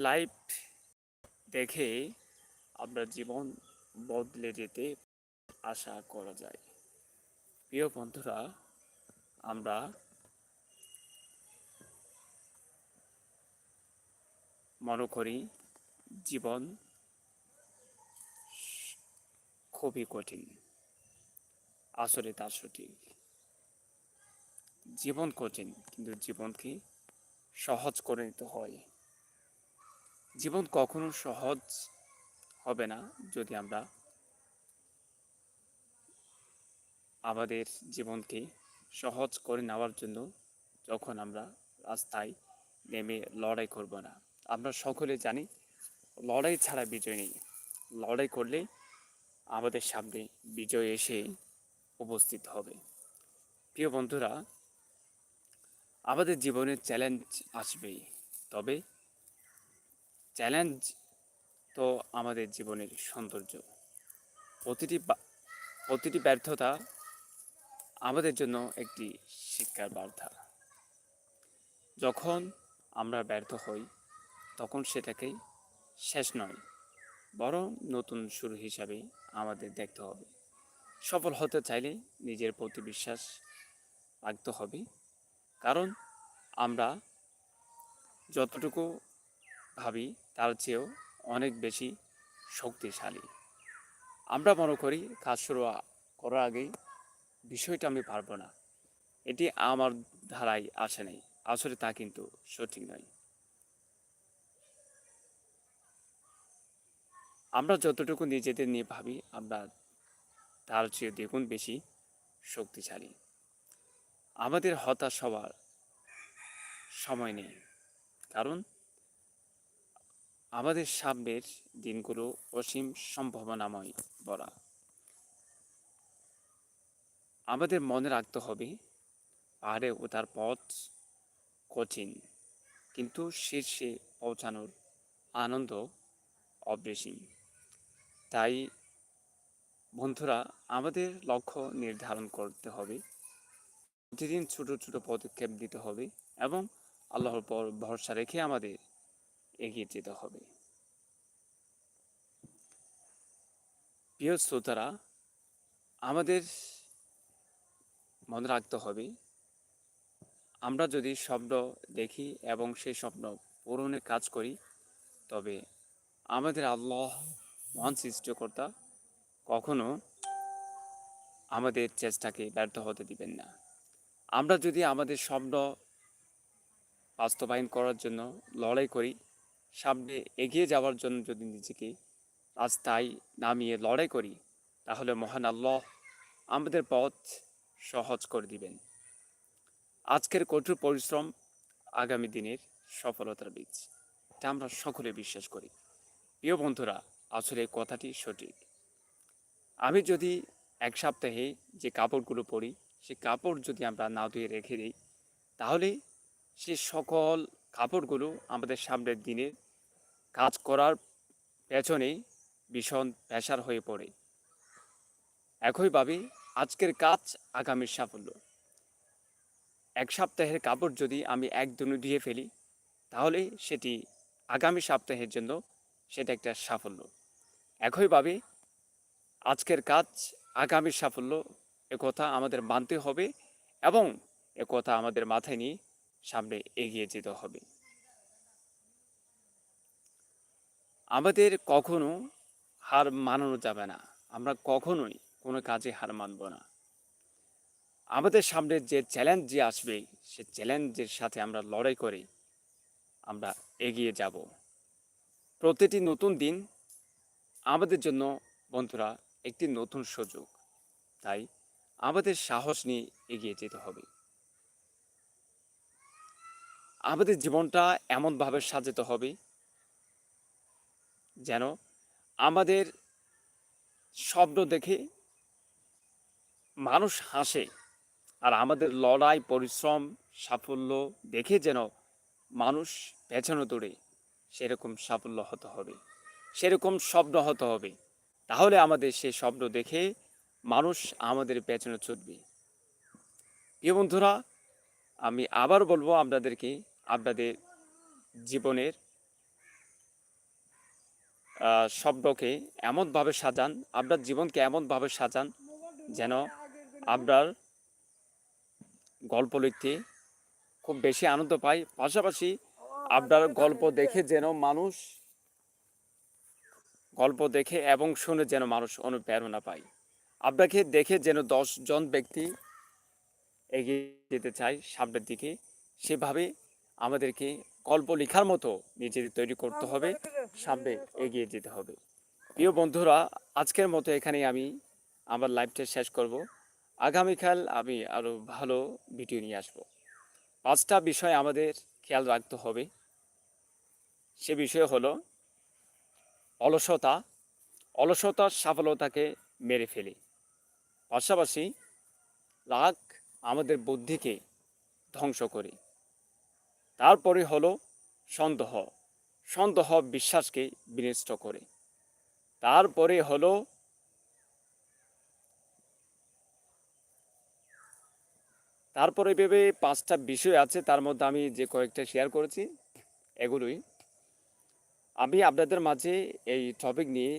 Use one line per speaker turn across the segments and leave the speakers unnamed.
Live দেখে আমরা জীবন বদলে যেতে আশা করা যায়। প্রিয় বন্ধুরা, আমরা মনে করি জীবন খুবই কঠিন, আসলে তা সঠিক। জীবন কঠিন, কিন্তু জীবনকে সহজ করে নিতে হয়। জীবন কখনো সহজ হবে না যদি আমরা আমাদের জীবনকে সহজ করে নেওয়ার জন্য যখন আমরা রাস্তায় নেমে লড়াই করব না। আমরা সকলে জানি লড়াই ছাড়া বিজয় নেই। লড়াই করলে আমাদের সামনে বিজয় এসে উপস্থিত হবে। প্রিয় বন্ধুরা, আমাদের জীবনে চ্যালেঞ্জ আসবেই। তবে চ্যালেঞ্জ তো আমাদের জীবনের সৌন্দর্য। প্রতিটি প্রতিটি ব্যর্থতা আমাদের জন্য একটি শিক্ষার বার্তা। যখন আমরা ব্যর্থ হই, তখন সেটাকে শেষ নয়, বরং নতুন শুরু হিসাবে আমাদের দেখতে হবে। সফল হতে চাইলে নিজের প্রতি বিশ্বাস রাখতে হবে, কারণ আমরা যতটুকু ভাবি, তার চেয়েও অনেক বেশি শক্তিশালী। আমরা মনে করি, কাজ শুরু করার আগেই বিষয়টা আমি পারব না। এটি আমার ধারায় আসে নাই। আসলে তা কিন্তু সঠিক নয়। আমরা যতটুকু নিজেদের নিয়ে ভাবি, আমরা তার চেয়ে দ্বিগুণ বেশি শক্তিশালী। আমাদের হতাশ হওয়ার সময় নেই। কারণ আমাদের সামনের দিনগুলো অসীম সম্ভাবনাময় বলা। আমাদের মনে রাখতে হবে, পাহাড়ে ওঠার পথ কঠিন, কিন্তু শীর্ষে পৌঁছানোর আনন্দ অপরিসীম। তাই বন্ধুরা, আমাদের লক্ষ্য নির্ধারণ করতে হবে। প্রতিদিন ছোট ছোট পদক্ষেপ দিতে হবে এবং আল্লাহর পর ভরসা রেখে আমাদের এগিয়ে যেতে হবে। প্রিয় শ্রোতারা, আমাদের মনে রাখতে হবে, আমরা যদি স্বপ্ন দেখি এবং সেই স্বপ্ন পূরণের কাজ করি, তবে আমাদের আল্লাহ মহান সৃষ্টিকর্তা কখনো আমাদের চেষ্টাকে ব্যর্থ হতে দিবেন না। আমরা যদি আমাদের স্বপ্ন বাস্তবায়ন করার জন্য লড়াই করি সামনে এগিয়ে যাওয়ার জন্য যদি নিজেকে রাস্তায় নামিয়ে লড়াই করি, তাহলে মহান আল্লাহ আমাদের পথ সহজ করে দিবেন। আজকের কঠোর পরিশ্রম আগামী দিনের সফলতার বীজ, এটা আমরা সকলে বিশ্বাস করি। প্রিয় বন্ধুরা, আসলে কথাটি সঠিক। আমি যদি এক সপ্তাহে যে কাপড়গুলো পরি, সে কাপড় যদি আমরা না ধুয়ে রেখে দিই, তাহলে সে সকল কাপড়গুলো আমাদের সামনের দিনে কাজ করার পেছনেই ভীষণ প্রেশার হয়ে পড়ে। একইভাবে আজকের কাজ আগামীর সাফল্য। এক সপ্তাহের কাপড় যদি আমি একদিনে দিয়ে ফেলি, তাহলে সেটি আগামী সপ্তাহের জন্য সেটা একটা সাফল্য। একইভাবে আজকের কাজ আগামীর সাফল্য একথা আমাদের মানতে হবে এবং একথা আমাদের মাথায় নিয়ে সামনে এগিয়ে যেতে হবে। আমাদের কখনো হার মানানো যাবে না। আমরা কখনোই কোনো কাজে হার মানব না। আমাদের সামনে যে চ্যালেঞ্জ যে আসবে, সে চ্যালেঞ্জের সাথে আমরা লড়াই করে আমরা এগিয়ে যাব। প্রতিটি নতুন দিন আমাদের জন্য বন্ধুরা একটি নতুন সুযোগ। তাই আমাদের সাহস নিয়ে এগিয়ে যেতে হবে। আমাদের জীবনটা এমনভাবে সাজাতে হবে যেন আমাদের স্বপ্ন দেখে মানুষ হাসে আর আমাদের লড়াই, পরিশ্রম, সাফল্য দেখে যেন মানুষ পেছনে দৌড়ে সেরকম সাফল্য হতে হবে, সেরকম স্বপ্ন হতে হবে। তাহলে আমাদের সেই স্বপ্ন দেখে মানুষ আমাদের পেছনে ছুটবে। প্রিয় বন্ধুরা, আমি আবার বলব আপনাদেরকে আপনাদের জীবনের শব্দকে এমনভাবে সাজান, আপনার জীবনকে এমনভাবে সাজান যেন আপনার গল্প লিখতে খুব বেশি আনন্দ পায়। পাশাপাশি আপনার গল্প দেখে যেন মানুষ, গল্প দেখে এবং শুনে যেন মানুষ অনুপ্রেরণা পায়। আপনাকে দেখে যেন দশ জন ব্যক্তি এগিয়ে যেতে চায় সামনের দিকে। সেভাবে আমাদেরকে গল্প লেখার মতো নিজেদের তৈরি করতে হবে, সামনে এগিয়ে যেতে হবে। প্রিয় বন্ধুরা, আজকের মতো এখানেই আমি আমার লাইফটা শেষ করব। আগামীকাল আমি আরও ভালো ভিডিও নিয়ে আসব। পাঁচটা বিষয় আমাদের খেয়াল রাখতে হবে। সে বিষয় হলো অলসতা। অলসতা সফলতাকে মেরে ফেলে। পাশাপাশি রাগ আমাদের বুদ্ধিকে ধ্বংস করে। তারপরে হলো সন্দেহ। সন্দেহ বিশ্বাসকে বিনষ্ট করে। তারপরে হলো তারপরে ভেবে পাঁচটা বিষয় আছে, তার মধ্যে আমি যে কয়েকটা শেয়ার করেছি, এগুলোই। আমি আপনাদের মাঝে এই টপিক নিয়ে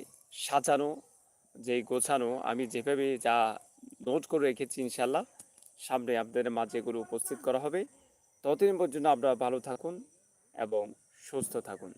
সাজানো, যে গোছানো, আমি যেভাবে যা নোট করে রেখেছি ইনশাল্লাহ সামনে আপনাদের মাঝে এগুলো উপস্থিত করা হবে। ততদিন পর্যন্ত আপনারা ভালো থাকুন এবং সুস্থ থাকুন।